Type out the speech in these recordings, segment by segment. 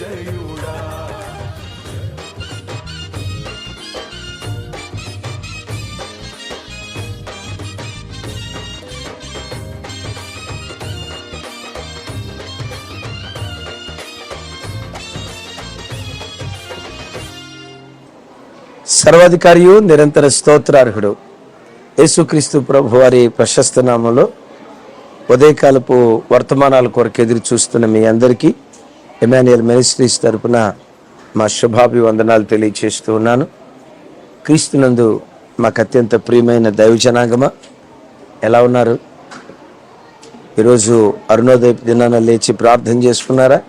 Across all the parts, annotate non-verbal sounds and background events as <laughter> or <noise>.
మృత్యుంజయుడా సర్వాధికారియు నిరంతర స్తోత్రార్హుడు. యేసుక్రీస్తు ప్రభు వారి ప్రశస్త నామంలో ఉదయకాలపు వర్తమానాల కొరకు ఎదురు చూస్తున్న మీ అందరికీ ఎమాన్యుయల్ మినిస్ట్రీస్ తరపున మా శుభాభివందనాలు తెలియచేస్తూ ఉన్నాను. క్రీస్తునందు మాకు అత్యంత ప్రియమైన దైవజనాగమ ఎలా ఉన్నారు? ఈరోజు అరుణోదయ దినాన లేచి ప్రార్థన చేసుకున్నారా?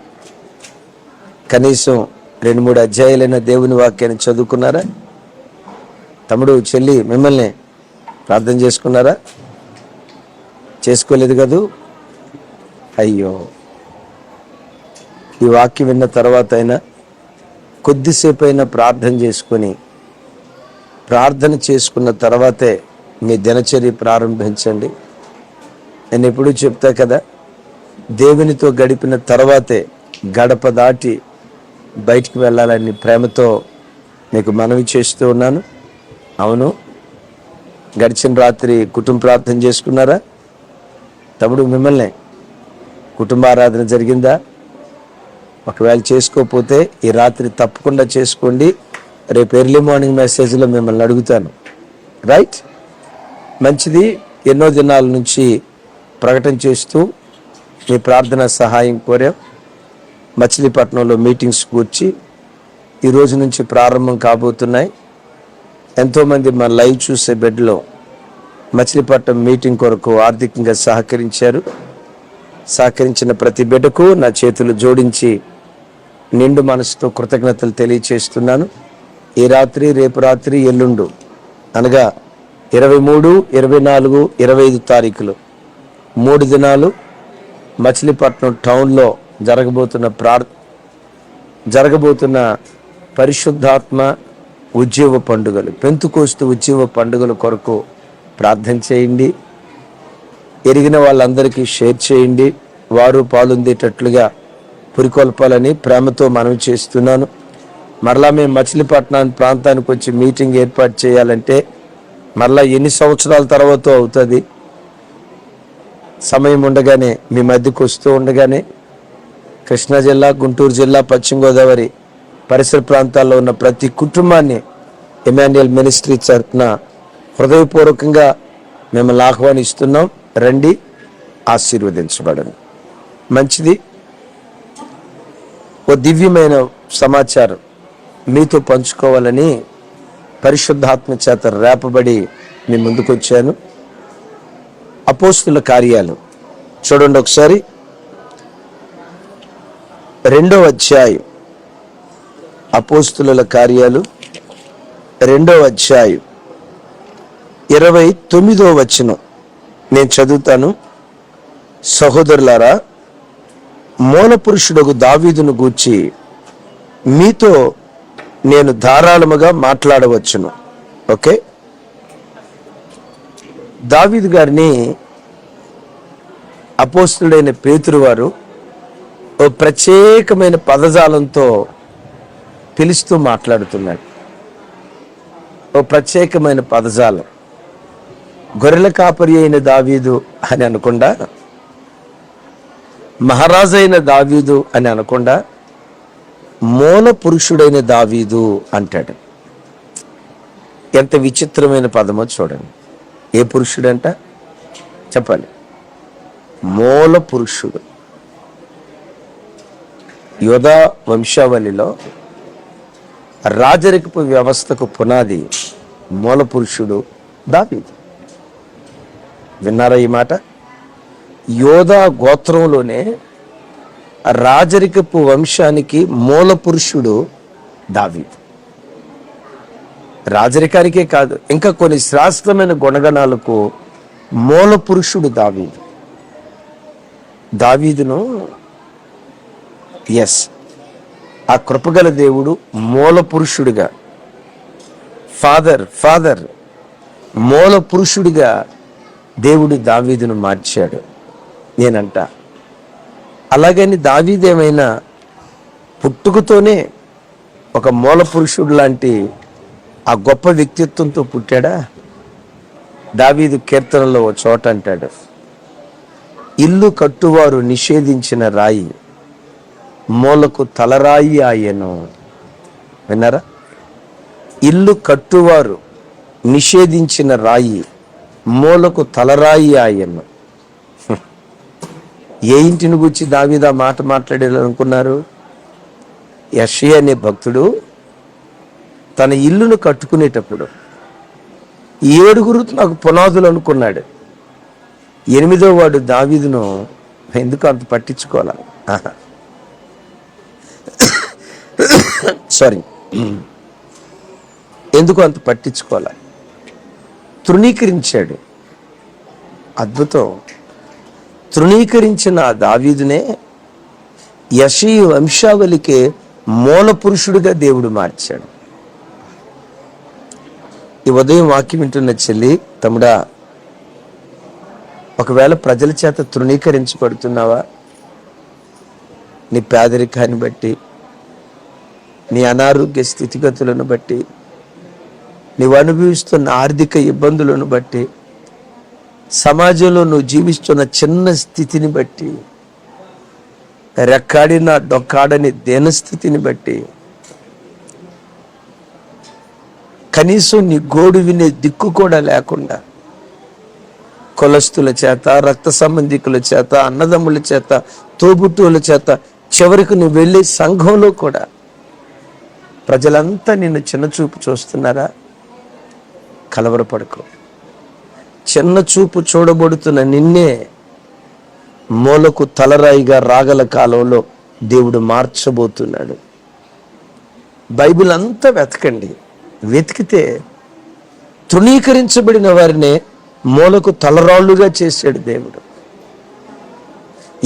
కనీసం రెండు మూడు అధ్యాయులైన దేవుని వాక్యాన్ని చదువుకున్నారా? తమ్ముడు చెల్లి మిమ్మల్ని ప్రార్థన చేసుకున్నారా? చేసుకోలేదు కదూ? అయ్యో. ఈ వాక్యం విన్న తర్వాత అయినా కొద్దిసేపు అయినా ప్రార్థన చేసుకొని ప్రార్థన చేసుకున్న తర్వాతే మీ దినచర్య ప్రారంభించండి. నేను ఎప్పుడూ చెప్తా కదా దేవునితో గడిపిన తర్వాతే గడప దాటి బయటికి వెళ్ళాలని ప్రేమతో మీకు మనవి చేస్తూ ఉన్నాను. అవును గడిచిన రాత్రి కుటుంబ ప్రార్థన చేసుకున్నారా? తమ్ముడు మిమ్మల్ని కుటుంబారాధన జరిగిందా? ఒకవేళ చేసుకోకపోతే ఈ రాత్రి తప్పకుండా చేసుకోండి. రేపు ఎర్లీ మార్నింగ్ మెసేజ్లో మిమ్మల్ని అడుగుతాను. రైట్ మంచిది. ఎన్నో దినాల నుంచి ప్రకటన చేస్తూ మీ ప్రార్థన సహాయం కోరాం. మచిలీపట్నంలో మీటింగ్స్ కూర్చి ఈ రోజు నుంచి ప్రారంభం కాబోతున్నాయి. ఎంతోమంది మా లైవ్ చూసే బెడ్లో మచిలీపట్నం మీటింగ్ కొరకు ఆర్థికంగా సహకరించారు. సహకరించిన ప్రతి బిడ్డకు నా చేతులు జోడించి నిండు మనసుతో కృతజ్ఞతలు తెలియచేస్తున్నాను. ఈ రాత్రి రేపు రాత్రి ఎల్లుండు అనగా ఇరవై మూడు ఇరవై నాలుగు ఇరవై ఐదు తారీఖులు. మూడు దినాలు మచిలీపట్నం టౌన్లో జరగబోతున్న ప్రార్ జరగబోతున్న పరిశుద్ధాత్మ ఉద్యోగ పండుగలు పెంతుకోస్తు ఉద్యోగ పండుగల కొరకు ప్రార్థన చేయండి. ఎరిగిన వాళ్ళందరికీ షేర్ చేయండి. వారు పాలుందేటట్లుగా పురికొల్పాలని ప్రేమతో మనవి చేస్తున్నాను. మరలా మేము మచిలీపట్నం ప్రాంతానికి వచ్చి మీటింగ్ ఏర్పాటు చేయాలంటే మరలా ఎన్ని సంవత్సరాల తర్వాత అవుతుంది? సమయం ఉండగానే మీ మధ్యకు వస్తూ ఉండగానే కృష్ణా జిల్లా గుంటూరు జిల్లా పశ్చిమ గోదావరి పరిసర ప్రాంతాల్లో ఉన్న ప్రతి కుటుంబాన్ని ఎమాన్యుయల్ మినిస్ట్రీ తరఫున హృదయపూర్వకంగా మిమ్మల్ని ఆహ్వానిస్తున్నాం. రండి ఆశీర్వదించబడండి. మంచిది. ఓ దివ్యమైన సమాచారం మీతో పంచుకోవాలని పరిశుద్ధాత్మ చేత రేపబడి మీ ముందుకు వచ్చాను అపోస్తుల కార్యాలు చూడండి ఒకసారి. రెండో అధ్యాయం. అపోస్తుల కార్యాలు రెండో అధ్యాయం. ఇరవై తొమ్మిదో వచనం. నేను చదువుతాను. సహోదరులారా మూలపురుషుడకు దావీదును గూర్చి మీతో నేను ధారాళముగా మాట్లాడవచ్చును. ఓకే? దావీదు గారిని అపోస్తుడైన పేతురు వారు ఓ ప్రత్యేకమైన పదజాలంతో పిలుస్తూ మాట్లాడుతున్నాడు ఓ ప్రత్యేకమైన పదజాలం. గొర్రెల కాపరి అయిన దావీదు అని అనకుండా మహారాజైన దావీదు అని అనకుండా మూల పురుషుడైన దావీదు అంటాడు. ఎంత విచిత్రమైన పదమో చూడండి. ఏ పురుషుడంట? చెప్పాలి మూల పురుషుడు. యోధా వంశావళిలో రాజరికపు వ్యవస్థకు పునాది మూల పురుషుడు దావీదు. విన్నారా ఈ మాట? యోధా గోత్రంలోనే రాజరికపు వంశానికి మూల పురుషుడు దావీదు. రాజరికానికే కాదు ఇంకా కొన్ని శ్రాస్తమైన గుణగణాలకు మూల పురుషుడు దావీదు. దావీదును ఎస్ ఆ కృపగల దేవుడు మూల పురుషుడిగా ఫాదర్ ఫాదర్ మూల పురుషుడిగా దేవుడు దావీదును మార్చాడు. నేనంట. అలాగని దావీదేమైనా పుట్టుకతోనే ఒక మూల పురుషుడు లాంటి ఆ గొప్ప వ్యక్తిత్వంతో పుట్టాడా? దావీదు కీర్తనలో ఓ చోట అంటాడు. ఇల్లు కట్టువారు నిషేధించిన రాయి మూలకు తలరాయి ఆయను. విన్నారా? ఇల్లు కట్టువారు నిషేధించిన రాయి మూలకు తలరాయి ఆయను. ఏ ఇంటిని గురించి దావీదా మాట మాట్లాడాలనుకున్నారు? యషి అనే భక్తుడు తన ఇల్లును కట్టుకునేటప్పుడు ఏడుగురు నాకు పునాదులు అనుకున్నాడు. ఎనిమిదో వాడు దావీదును ఎందుకు అంత పట్టించుకోవాలి? సారీ <coughs> <coughs> ఎందుకు అంత పట్టించుకోవాలి? తృణీకరించాడు. అద్భుతం. తృణీకరించిన దావీదునే యశీ వంశావళికే మూల పురుషుడిగా దేవుడు మార్చాడు. ఈ ఉదయం వాక్యం వింటున్న చెల్లి తమ్ముడా ఒకవేళ ప్రజల చేత తృణీకరించబడుతున్నావా? నీ పేదరికాన్ని బట్టి నీ అనారోగ్య స్థితిగతులను బట్టి నీవు అనుభవిస్తున్న ఆర్థిక ఇబ్బందులను బట్టి సమాజంలో నువ్వు జీవిస్తున్న చిన్న స్థితిని బట్టి రెక్కాడిన డొక్కాడని దేనస్థితిని బట్టి కనీసం నీ గోడు వినే దిక్కు కూడా లేకుండా కులస్తుల చేత రక్త సంబంధికుల చేత అన్నదమ్ముల చేత తోబుట్టువుల చేత చివరికి నువ్వు వెళ్ళే సంఘంలో కూడా ప్రజలంతా నిన్ను చిన్నచూపు చూస్తున్నారా? కలవరపడుకో. చిన్న చూపు చూడబడుతున్న నిన్నే మూలకు తలరాయిగా రాగల కాలంలో దేవుడు మార్చబోతున్నాడు. బైబిల్ అంతా వెతకండి. వెతికితే తృణీకరించబడిన వారినే మూలకు తలరాళ్ళుగా చేశాడు దేవుడు.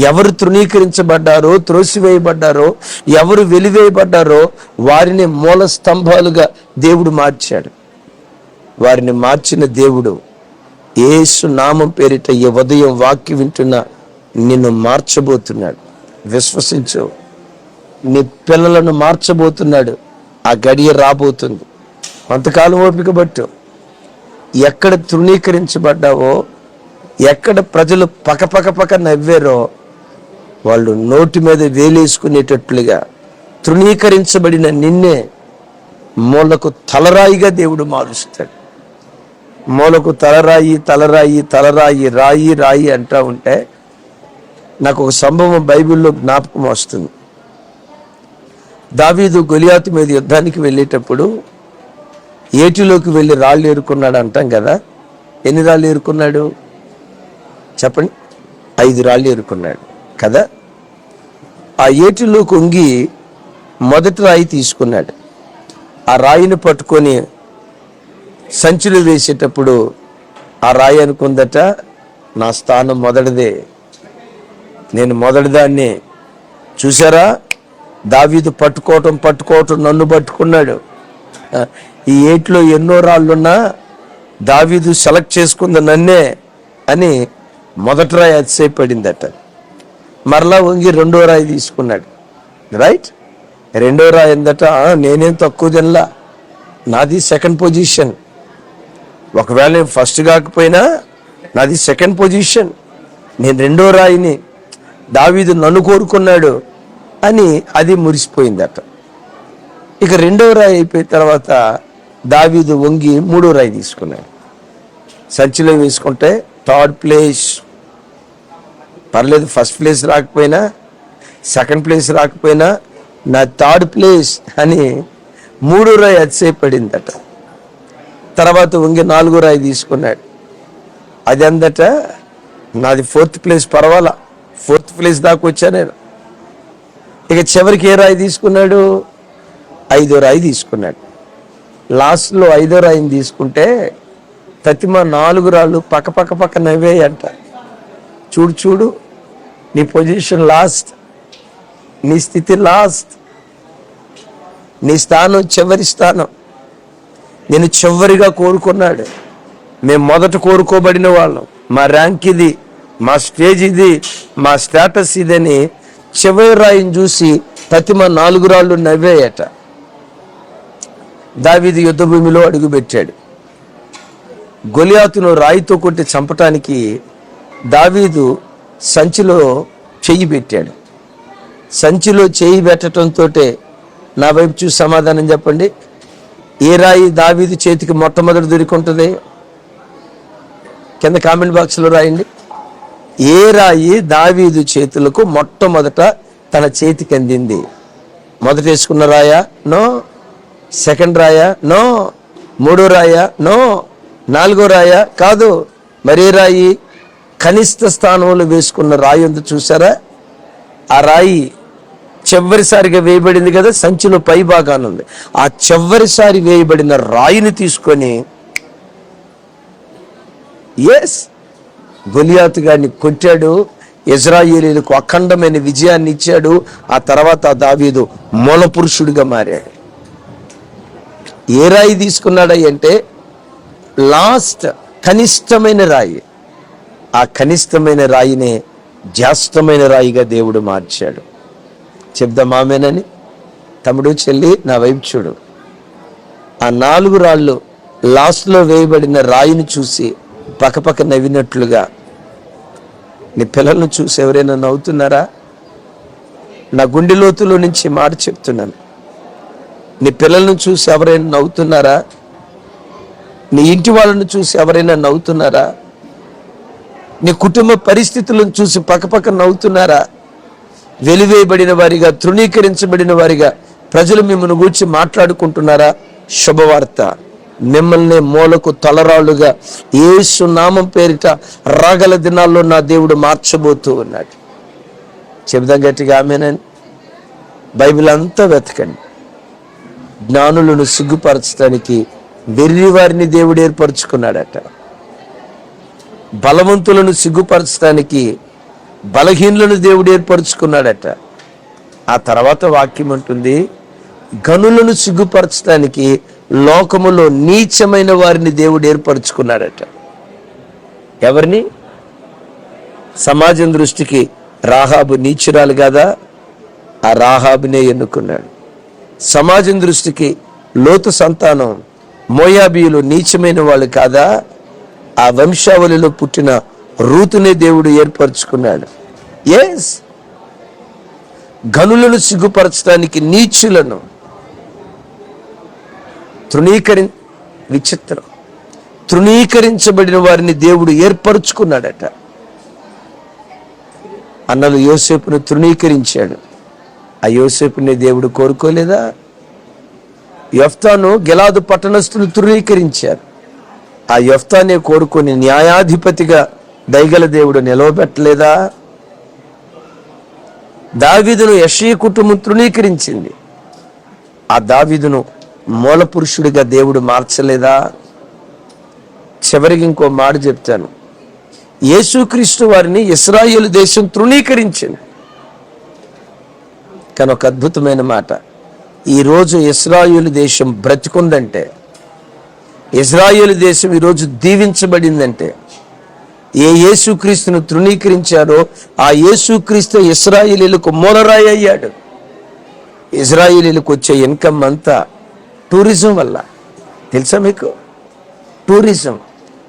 ఎవరు తృణీకరించబడ్డారో త్రోసివేయబడ్డారో ఎవరు వెలివేయబడ్డారో వారిని మూల స్తంభాలుగా దేవుడు మార్చాడు. వారిని మార్చిన దేవుడు ఏసు నామం పేరిట ఈ ఉదయం వాక్యం వింటున్న నిన్ను మార్చబోతున్నాడు. విశ్వసించు. నీ పిల్లలను మార్చబోతున్నాడు. ఆ గడియ రాబోతుంది. కొంతకాలం ఓపిక పట్టు. ఎక్కడ తృణీకరించబడ్డావో ఎక్కడ ప్రజలు పక పక పక నవ్వారో వాళ్ళు నోటి మీద వేలేసుకునేటట్లుగా తృణీకరించబడిన నిన్నే మూలకు తలరాయిగా దేవుడు మారుస్తాడు. మూలకు తలరాయి తలరాయి తలరాయి రాయి రాయి అంటా ఉంటే నాకు ఒక సంభవం బైబిల్లో జ్ఞాపకం వస్తుంది. దావీదు గొలియాతు మీద యుద్ధానికి వెళ్ళేటప్పుడు ఏటిలోకి వెళ్ళి రాళ్ళు ఏరుకున్నాడు అంటాం కదా. ఎన్ని రాళ్ళు ఏరుకున్నాడు? చెప్పండి. ఐదు రాళ్ళు ఏరుకున్నాడు కదా. ఆ ఏటిలోకి వంగి మొదటి రాయి తీసుకున్నాడు. ఆ రాయిని పట్టుకొని సంచులు వేసేటప్పుడు ఆ రాయి అనుకుందట నా స్థానం మొదటిదే. నేను మొదటిదాన్ని. చూసారా దావీదు పట్టుకోవటం పట్టుకోవటం నన్ను పట్టుకున్నాడు. ఈ ఏట్లో ఎన్నో రాళ్ళున్నా దావీదు సెలెక్ట్ చేసుకుంది నన్నే అని మొదటి రాయి అతిశయపడిందట. మరలా వంగి రెండో రాయి తీసుకున్నాడు. రైట్ రెండో రాయి ఎందట నేనేం తక్కువ తినలా. నాది సెకండ్ పొజిషన్ ఒకవేళ నేను ఫస్ట్ కాకపోయినా నాది సెకండ్ పొజిషన్ నేను రెండో రాయిని దావీదు నన్ను కోరుకున్నాడు అని అది మురిసిపోయిందట. ఇక రెండో రాయి అయిపోయిన తర్వాత దావీదు వంగి మూడో రాయి తీసుకున్నాడు. సంచిలో వేసుకుంటే థర్డ్ ప్లేస్ పర్లేదు ఫస్ట్ ప్లేస్ రాకపోయినా సెకండ్ ప్లేస్ రాకపోయినా నా థర్డ్ ప్లేస్ అని మూడో రాయి అతిశయపడిందట. తర్వాత వంగి నాలుగో రాయి తీసుకున్నాడు. అది అందట నాది ఫోర్త్ ప్లేస్ పర్వాలా. ఫోర్త్ ప్లేస్ దాకా వచ్చా నేను. ఇక చివరికి ఏ రాయి తీసుకున్నాడు? ఐదో రాయి తీసుకున్నాడు. లాస్ట్లో ఐదో రాయిని తీసుకుంటే ప్రతిమ నాలుగు రాళ్ళు పక్క పక్క పక్క నవ్వేయంట చూడు చూడు నీ పొజిషన్ లాస్ట్ నీ స్థితి లాస్ట్ నీ స్థానం చివరి స్థానం. నేను చివరిగా కోరుకున్నాడు. మేము మొదట కోరుకోబడిన వాళ్ళం. మా ర్యాంక్ ఇది మా స్టేజ్ ఇది మా స్టేటస్ ఇదని చివరి రాయిని చూసి ప్రతిమ నాలుగు రాళ్ళు నవ్వేయట. దావిది యుద్ధ భూమిలో అడుగుపెట్టాడు. గొలియాతును రాయితో కొట్టి చంపటానికి దావీదు సంచిలో చెయ్యి పెట్టాడు. సంచిలో చేయి పెట్టడంతో నా వైపు చూసి సమాధానం చెప్పండి. ఏ రాయి దావీదు చేతికి మొట్టమొదటి దొరికింటుంది? కింద కామెంట్ బాక్స్లో రాయండి. ఏ రాయి దావీదు చేతులకు మొట్టమొదట తన చేతికి అందింది? మొదట వేసుకున్న రాయా? నో. సెకండ్ రాయా? నో. మూడో రాయా? నో. నాలుగో రాయా? కాదు. మరే రాయి? కనిష్ట స్థానంలో వేసుకున్న రాయి ఉంది చూసారా? ఆ రాయి చివరిసారిగా వేయబడింది కదా సంచిలో పై భాగాన ఉంది. ఆ చివరిసారి వేయబడిన రాయిని తీసుకొని ఎస్ గొలియాతు గారిని కొట్టాడు ఇజ్రాయేలీలకు అఖండమైన విజయాన్ని ఇచ్చాడు ఆ తర్వాత దావీదు మూల పురుషుడిగా మారాడు. ఏ రాయి తీసుకున్నాడు అంటే లాస్ట్ కనిష్టమైన రాయి. ఆ కనిష్టమైన రాయినే జాస్తమైన రాయిగా దేవుడు మార్చాడు. చెప్దాం ఆమెనని. తమ్ముడు చెల్లి నా వైపు చూడు. ఆ నాలుగు రాళ్ళు లాస్ట్లో వేయబడిన రాయిని చూసి పక్కపక్క నవ్వినట్లుగా నీ పిల్లలను చూసి ఎవరైనా నవ్వుతున్నారా? నా గుండె లోతులో నుంచి మాట చెప్తున్నాను. నీ పిల్లలను చూసి ఎవరైనా నవ్వుతున్నారా? నీ ఇంటి వాళ్ళను చూసి ఎవరైనా నవ్వుతున్నారా? నీ కుటుంబ పరిస్థితులను చూసి పక్కపక్క నవ్వుతున్నారా? వెలివేయబడిన వారిగా తృణీకరించబడిన వారిగా ప్రజలు మిమ్మల్ని గూర్చి మాట్లాడుకుంటున్నారా? శుభవార్త. మిమ్మల్ని మూలకు తలరాళ్ళుగా ఏసు నామం పేరిట రాగల దినాల్లో నా దేవుడు మార్చబోతూ ఉన్నాడు. చెబుదాం గట్టిగా ఆమెనని. బైబిల్ అంతా వెతకండి. జ్ఞానులను సిగ్గుపరచడానికి వెర్రి వారిని దేవుడు ఏర్పరచుకున్నాడట. బలవంతులను సిగ్గుపరచడానికి బలహీనులను దేవుడు ఏర్పరచుకున్నాడట. ఆ తర్వాత వాక్యం ఉంటుంది గనులను సిగ్గుపరచడానికి లోకములో నీచమైన వారిని దేవుడు ఏర్పరచుకున్నాడట. ఎవరిని? సమాజం దృష్టికి రాహాబు నీచురాలు కదా? ఆ రాహాబునే ఎన్నుకున్నాడు. సమాజం దృష్టికి లోతు సంతానం మోయాబీయులు నీచమైన వాళ్ళు కాదా? ఆ వంశావళిలో పుట్టిన రూతునే దేవుడు ఏర్పరచుకున్నాడు. ఎస్ గనులను సిగ్గుపరచడానికి నీచులను తృణీకరి విచిత్రం. తృణీకరించబడిన వారిని దేవుడు ఏర్పరచుకున్నాడట. అన్నలు యోసేపును తృణీకరించాడు. ఆ యోసేపుని దేవుడు కోరుకోలేదా? యఫ్తాను గెలాదు పట్టణస్థులు తృణీకరించారు. ఆ యఫ్తానే కోరుకొని న్యాయాధిపతిగా దైగల దేవుడు నిలవబెట్టలేదా? దావీదును యషీ కుటుంబం తృణీకరించింది. ఆ దావీదును మూల పురుషుడిగా దేవుడు మార్చలేదా? చివరికి ఇంకో మాట చెప్తాను. యేసుక్రీస్తు వారిని ఇస్రాయేల్ దేశం తృణీకరించింది. కానీ ఒక అద్భుతమైన మాట. ఈరోజు ఇస్రాయేల్ దేశం బ్రతికుందంటే ఇజ్రాయేల్ దేశం ఈరోజు దీవించబడిందంటే ఏ యేసుక్రీస్తును తృణీకరించారో ఆ యేసుక్రీస్తు ఇస్రాయిలీలకు మూలరాయి అయ్యాడు. ఇజ్రాయిలీలకు వచ్చే ఇన్కమ్ అంతా టూరిజం వల్ల. తెలుసా మీకు? టూరిజం.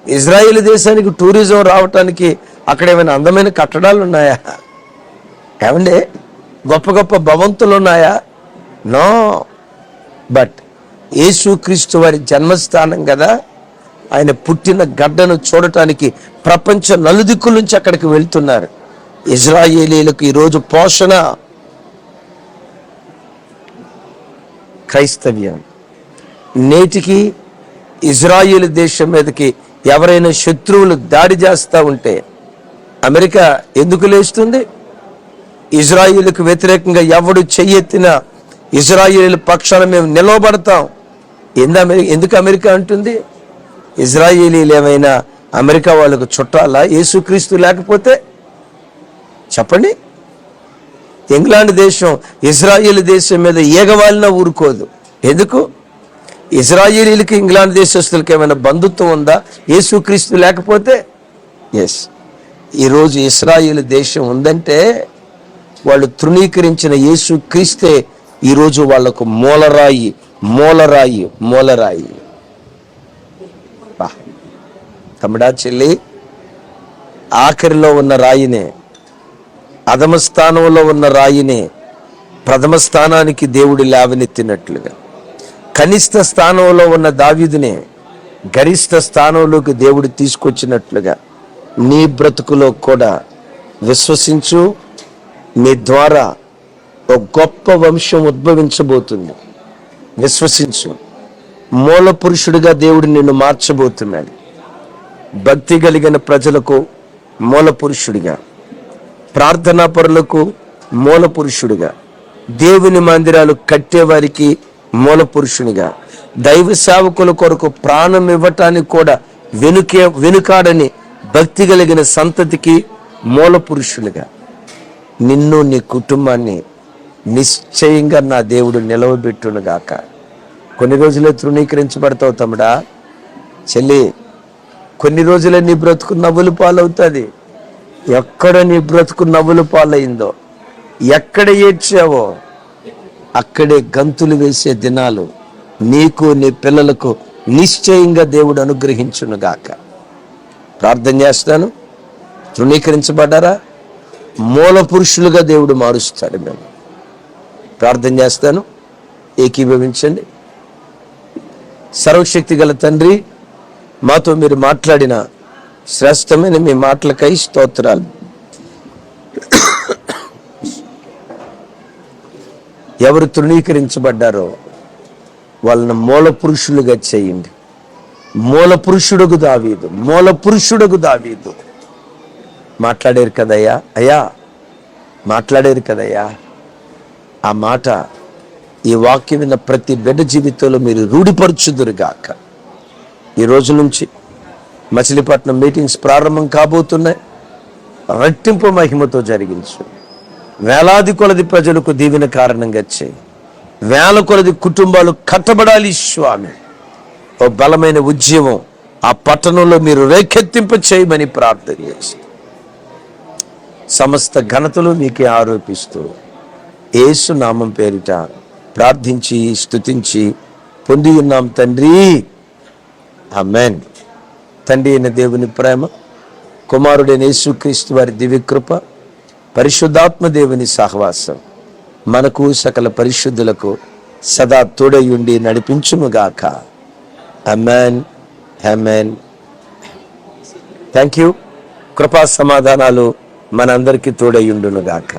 ఇజ్రాయిల్ దేశానికి టూరిజం రావటానికి అక్కడ ఏమైనా అందమైన కట్టడాలు ఉన్నాయా? ఏమండి? గొప్ప గొప్ప భవంతులు ఉన్నాయా? నో. బట్ యేసుక్రీస్తు వారి జన్మస్థానం కదా. ఆయన పుట్టిన గడ్డను చూడటానికి ప్రపంచ నలుదిక్కుల నుంచి అక్కడికి వెళ్తున్నారు. ఇజ్రాయేలీలకు ఈరోజు పోషణ క్రైస్తవ్యం. నేటికి ఇజ్రాయేల్ దేశం మీదకి ఎవరైనా శత్రువులు దాడి చేస్తూ ఉంటే అమెరికా ఎందుకు లేస్తుంది? ఇజ్రాయిల్కు వ్యతిరేకంగా ఎవడు చెయ్యెత్తినా ఇజ్రాయిల్ పక్షాన మేము నిలవబడతాం. ఎందు అమెరికా ఎందుకు అమెరికా అంటుంది? ఇజ్రాయేలీలు ఏమైనా అమెరికా వాళ్ళకు చుట్టాలా? యేసుక్రీస్తు లేకపోతే? చెప్పండి. ఇంగ్లాండ్ దేశం ఇజ్రాయేల్ దేశం మీద ఏగవాలిన ఊరుకోదు. ఎందుకు? ఇజ్రాయేలీలకి ఇంగ్లాండ్ దేశస్తులకి ఏమైనా బంధుత్వం ఉందా? యేసుక్రీస్తు లేకపోతే? ఎస్ ఈరోజు ఇస్రాయేల్ దేశం ఉందంటే వాళ్ళు తృణీకరించిన యేసు క్రీస్తే ఈరోజు వాళ్ళకు మూలరాయి మూలరాయి మూలరాయి. తమ్ముడా చెల్లి ఆఖరిలో ఉన్న రాయినే అధమ స్థానంలో ఉన్న రాయినే ప్రథమ స్థానానికి దేవుడు లేవనెత్తినట్లుగా. కనిష్ట స్థానంలో ఉన్న దావ్యుదిని గరిష్ట స్థానంలోకి దేవుడు తీసుకొచ్చినట్లుగా నీ బ్రతుకులో కూడా విశ్వసించు. నీ ద్వారా ఒక గొప్ప వంశం ఉద్భవించబోతుంది. విశ్వసించు. మూల పురుషుడిగా దేవుడు నిన్ను మార్చబోతున్నాడు. భక్తి కలిగిన ప్రజలకు మూల పురుషుడిగా ప్రార్థనా పరులకు మూల పురుషుడిగా దేవుని మందిరాలు కట్టేవారికి మూల పురుషునిగా దైవ సేవకుల కొరకు ప్రాణం ఇవ్వటానికి కూడా వెనుకే వెనుకాడని భక్తి కలిగిన సంతతికి మూల పురుషులుగా నిన్ను నీ కుటుంబాన్ని నిశ్చయంగా నా దేవుడు నిలవబెట్టునుగాక. కొన్ని రోజులే తృణీకరించబడతావు తమ్ముడా. చెల్లి కొన్ని రోజులే నీ బ్రతుకు నవ్వులు పాలవుతుంది. ఎక్కడ నీ బ్రతుకు నవ్వులు పాలైందో ఎక్కడ ఏడ్చావో అక్కడే గంతులు వేసే దినాలు నీకు నీ పిల్లలకు నిశ్చయంగా దేవుడు అనుగ్రహించునుగాక ప్రార్థన చేస్తాను. తృణీకరించబడ్డారా? మూల పురుషులుగా దేవుడు మారుస్తాడు మేము. ప్రార్థన చేస్తాను. ఏకీభవించండి. సర్వశక్తి గల తండ్రి మాతో మీరు మాట్లాడిన శ్రేష్టమైన మీ మాటలకై స్తోత్రాలు. ఎవరు తృణీకరించబడ్డారో వాళ్ళని మూల పురుషులుగా చేయండి. మూల పురుషుడుగు దావీదు మూల పురుషుడుగు దావీదు. మాట్లాడారు కదయ్యా? అయ్యా మాట్లాడారు కదయ్యా? ఆ మాట ఈ వాక్యం విన్న ప్రతి బిడ్డ జీవితంలో మీరు రూఢిపరచుదురుగాక. ఈ రోజు నుంచి మచిలీపట్నం మీటింగ్స్ ప్రారంభం కాబోతున్నాయి. రెట్టింపు మహిమతో జరిగించు. వేలాది కొలది ప్రజలకు దీవెన కారణంగా చేయి. వేల కొలది కుటుంబాలు కట్టబడాలి స్వామి. ఓ బలమైన ఉద్యమం ఆ పట్టణంలో మీరు రేకెత్తింప చేయమని ప్రార్థన చేసి. సమస్త ఘనతలు మీకే ఆరోపిస్తూ ఏసు నామం పేరిట ప్రార్థించి స్థుతించి పొంది ఉన్నాం తండ్రి. అమెన్ తండ్రి అయిన దేవుని ప్రేమ కుమారుడైన యేసుక్రీస్తు వారి దివ్యకృప పరిశుద్ధాత్మ దేవుని సహవాసం మనకు సకల పరిశుద్ధులకు సదా తోడయుండి నడిపించుముగాక అమెన్ హెమెన్ థ్యాంక్ యూ కృపా సమాధానాలు మనందరికీ తోడయుండునుగాక